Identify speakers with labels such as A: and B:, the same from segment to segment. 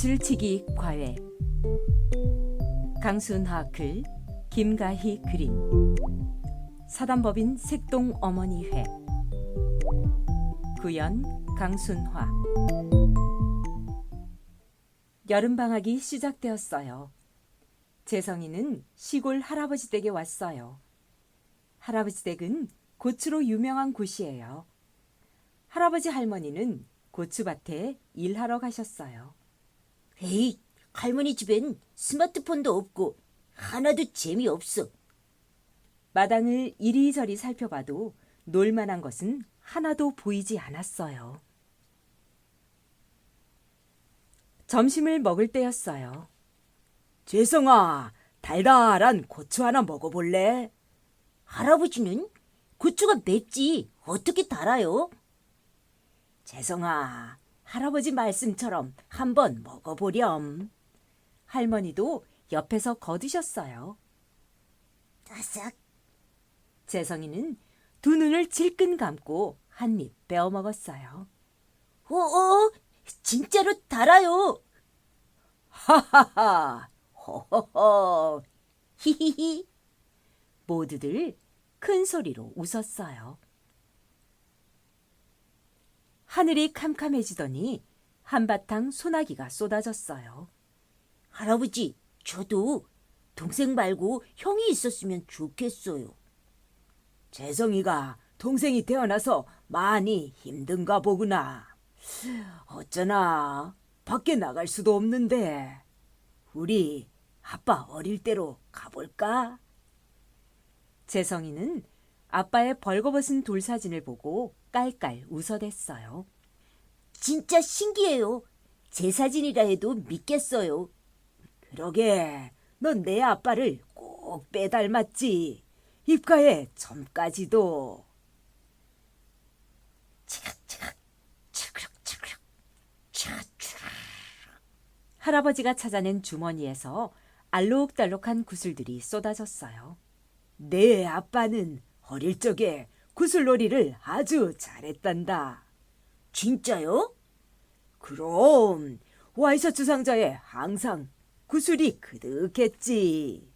A: 구슬치기 과외 강순하 글 김가희 그림 사단법인 색동 어머니회 구연 강순화 여름방학이 시작되었어요. 재성이는 시골 할아버지 댁에 왔어요. 할아버지 댁은 고추로 유명한 곳이에요. 할아버지 할머니는 고추밭에 일하러 가셨어요.
B: 에이, 할머니 집엔 스마트폰도 없고 하나도 재미없어.
A: 마당을 이리저리 살펴봐도 놀만한 것은 하나도 보이지 않았어요. 점심을 먹을 때였어요.
C: 재성아, 달달한 고추 하나 먹어볼래?
B: 할아버지는 고추가 맵지 어떻게 달아요?
C: 재성아, 할아버지 말씀처럼 한번 먹어보렴.
A: 할머니도 옆에서 거두셨어요.
B: 아삭.
A: 재성이는 두 눈을 질끈 감고 한입 베어 먹었어요.
B: 어어, 진짜로 달아요.
C: 하하하, 호호호.
B: 히히히.
A: 모두들 큰 소리로 웃었어요. 하늘이 캄캄해지더니 한바탕 소나기가 쏟아졌어요.
B: 할아버지, 저도 동생 말고 형이 있었으면 좋겠어요.
C: 재성이가 동생이 태어나서 많이 힘든가 보구나. 어쩌나 밖에 나갈 수도 없는데 우리 아빠 어릴 때로 가볼까?
A: 재성이는 아빠의 벌거벗은 돌 사진을 보고 깔깔 웃어댔어요.
B: 진짜 신기해요. 제 사진이라 해도 믿겠어요.
C: 그러게 넌 내 아빠를 꼭 빼닮았지. 입가에 점까지도.
A: 할아버지가 찾아낸 주머니에서 알록달록한 구슬들이 쏟아졌어요.
C: 내 아빠는 어릴 적에 구슬놀이를 아주 잘했단다.
B: 진짜요?
C: 그럼 와이셔츠 상자에 항상 구슬이 그득했지.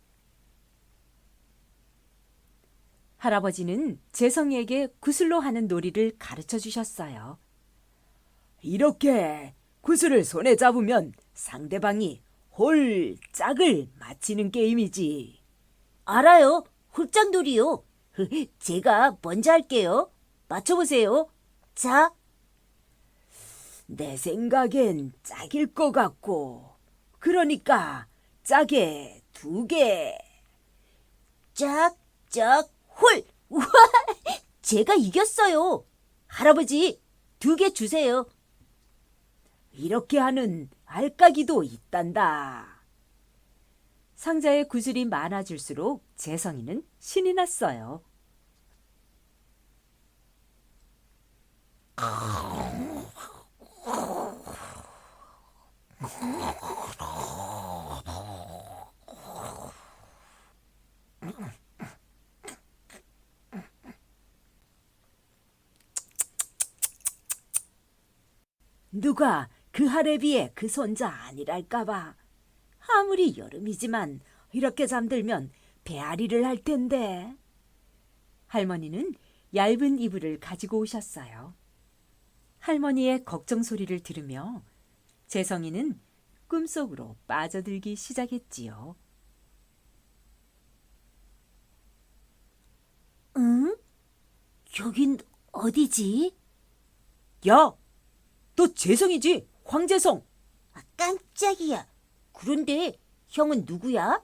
A: 할아버지는 재성이에게 구슬로 하는 놀이를 가르쳐 주셨어요.
C: 이렇게 구슬을 손에 잡으면 상대방이 홀짝을 맞히는 게임이지.
B: 알아요. 홀짝놀이요. 제가 먼저 할게요. 맞춰보세요. 자,
C: 내 생각엔 짝일 것 같고. 그러니까 짝에 두 개.
B: 짝, 짝, 홀! 우와! 제가 이겼어요. 할아버지, 두 개 주세요.
C: 이렇게 하는 알까기도 있단다.
A: 상자에 구슬이 많아질수록 재성이는 신이 났어요.
C: 누가 그 하레비에 그 손자 아니랄까봐. 아무리 여름이지만 이렇게 잠들면 배앓이를 할 텐데.
A: 할머니는 얇은 이불을 가지고 오셨어요. 할머니의 걱정 소리를 들으며 재성이는 꿈속으로 빠져들기 시작했지요.
B: 응? 여긴 어디지?
C: 야, 너 재성이지? 황재성.
B: 아, 깜짝이야. 그런데 형은 누구야?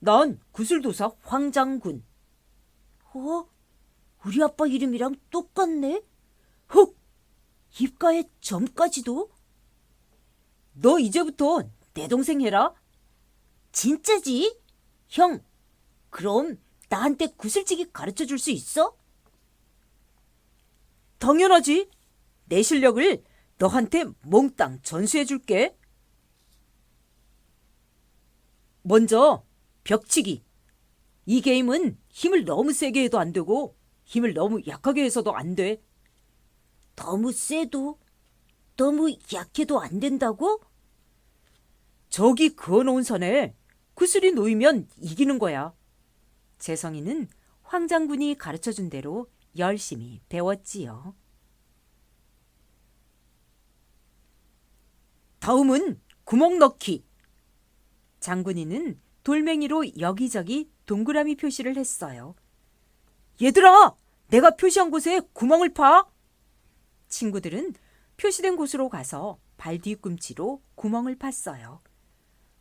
C: 난 구슬도사 황장군.
B: 어? 우리 아빠 이름이랑 똑같네?
C: 훅!
B: 입가에 점까지도?
C: 너 이제부터 내 동생 해라.
B: 진짜지? 형, 그럼 나한테 구슬치기 가르쳐 줄 수 있어?
C: 당연하지. 내 실력을 너한테 몽땅 전수해 줄게. 먼저 벽치기. 이 게임은 힘을 너무 세게 해도 안 되고 힘을 너무 약하게 해서도 안 돼.
B: 너무 세도, 너무 약해도 안 된다고?
C: 저기 그어놓은 선에 구슬이 놓이면 이기는 거야.
A: 재성이는 황장군이 가르쳐준 대로 열심히 배웠지요.
C: 다음은 구멍 넣기.
A: 장군이는 돌멩이로 여기저기 동그라미 표시를 했어요.
C: 얘들아, 내가 표시한 곳에 구멍을 파.
A: 친구들은 표시된 곳으로 가서 발 뒤꿈치로 구멍을 팠어요.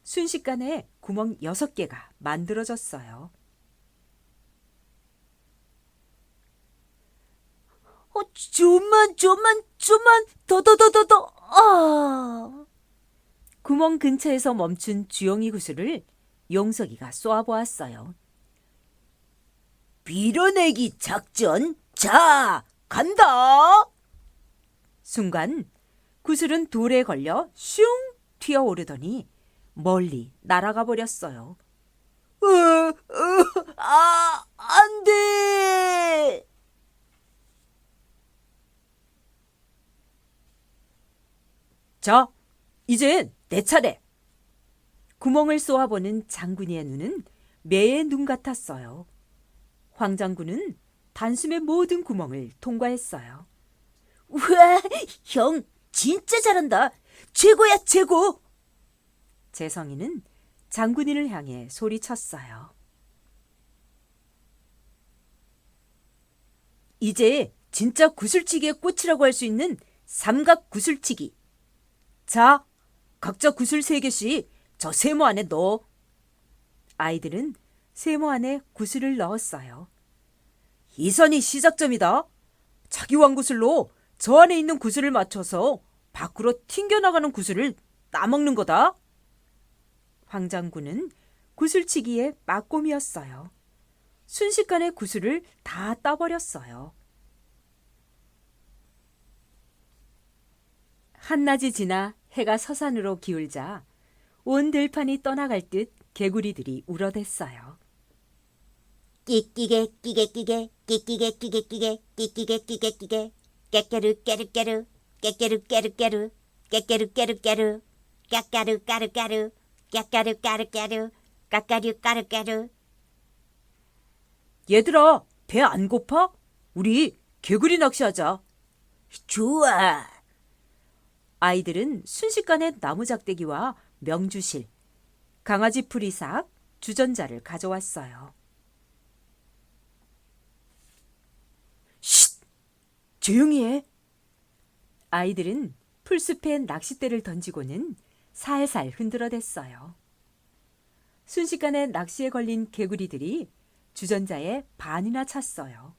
A: 순식간에 구멍 여섯 개가 만들어졌어요.
B: 어, 좀만, 좀만, 좀만, 더, 더, 더, 더, 더, 아.
A: 구멍 근처에서 멈춘 주영이 구슬을 용석이가 쏘아보았어요.
B: 밀어내기 작전. 자, 간다.
A: 순간 구슬은 돌에 걸려 슝 튀어오르더니 멀리 날아가 버렸어요.
B: 으, 으, 아, 안 돼.
C: 자, 이제 내 차례.
A: 구멍을 쏘아보는 장군이의 눈은 매의 눈 같았어요. 황 장군은 단숨에 모든 구멍을 통과했어요.
B: 우와, 형, 진짜 잘한다. 최고야, 최고.
A: 재성이는 장군이를 향해 소리쳤어요.
C: 이제 진짜 구슬치기의 꽃이라고 할 수 있는 삼각 구슬치기. 자, 각자 구슬 세 개씩 저 세모 안에 넣어.
A: 아이들은 세모 안에 구슬을 넣었어요.
C: 이 선이 시작점이다. 자기 왕구슬로 저 안에 있는 구슬을 맞춰서 밖으로 튕겨나가는 구슬을 따먹는 거다.
A: 황 장군은 구슬치기의 막곰이었어요. 순식간에 구슬을 다 따버렸어요. 한낮이 지나 해가 서산으로 기울자 온 들판이 떠나갈 듯 개구리들이 울어댔어요.
B: 끼끼게, 끼게, 끼게, 끼끼게, 끼게, 끼게, 끼끼게, 끼게, 끼게, 깨깨르, 깨르, 깨르, 깨깨르, 깨르, 깨르, 깨깨르, 깨르, 깨르, 까까르, 까르, 까르, 까까르, 까르, 까르, 까까르, 까르, 까르.
C: 얘들아, 배 안 고파? 우리 개구리 낚시하자.
B: 좋아.
A: 아이들은 순식간에 나무작대기와 명주실, 강아지 풀이삭, 주전자를 가져왔어요.
C: 쉿! 조용히 해.
A: 아이들은 풀숲에 낚싯대를 던지고는 살살 흔들어댔어요. 순식간에 낚시에 걸린 개구리들이 주전자에 반이나 찼어요.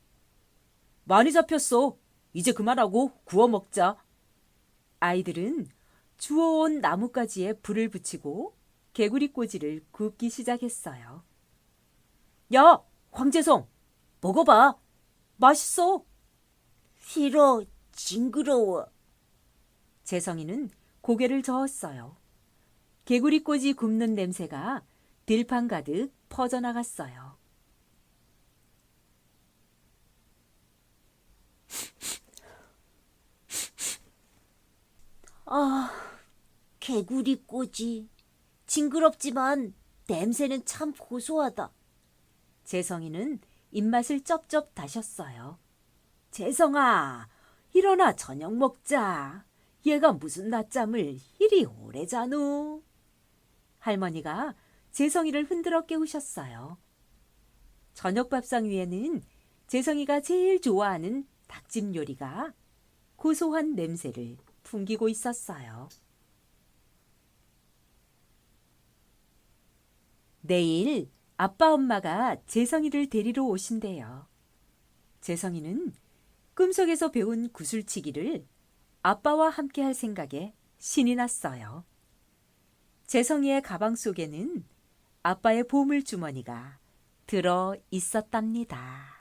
C: 많이 잡혔어. 이제 그만하고 구워 먹자.
A: 아이들은 주워온 나뭇가지에 불을 붙이고 개구리 꼬지를 굽기 시작했어요.
C: 야, 황재성, 먹어봐. 맛있어.
B: 싫어. 징그러워.
A: 재성이는 고개를 저었어요. 개구리 꼬지 굽는 냄새가 들판 가득 퍼져나갔어요.
B: 아, 개구리 꼬지. 징그럽지만 냄새는 참 고소하다.
A: 재성이는 입맛을 쩝쩝 다셨어요. 재성아, 일어나 저녁 먹자. 얘가 무슨 낮잠을 이리 오래 자누. 할머니가 재성이를 흔들어 깨우셨어요. 저녁 밥상 위에는 재성이가 제일 좋아하는 닭집 요리가 고소한 냄새를 풍기고 있었어요. 내일 아빠 엄마가 재성이를 데리러 오신대요. 재성이는 꿈속에서 배운 구슬치기를 아빠와 함께 할 생각에 신이 났어요. 재성이의 가방 속에는 아빠의 보물 주머니가 들어 있었답니다.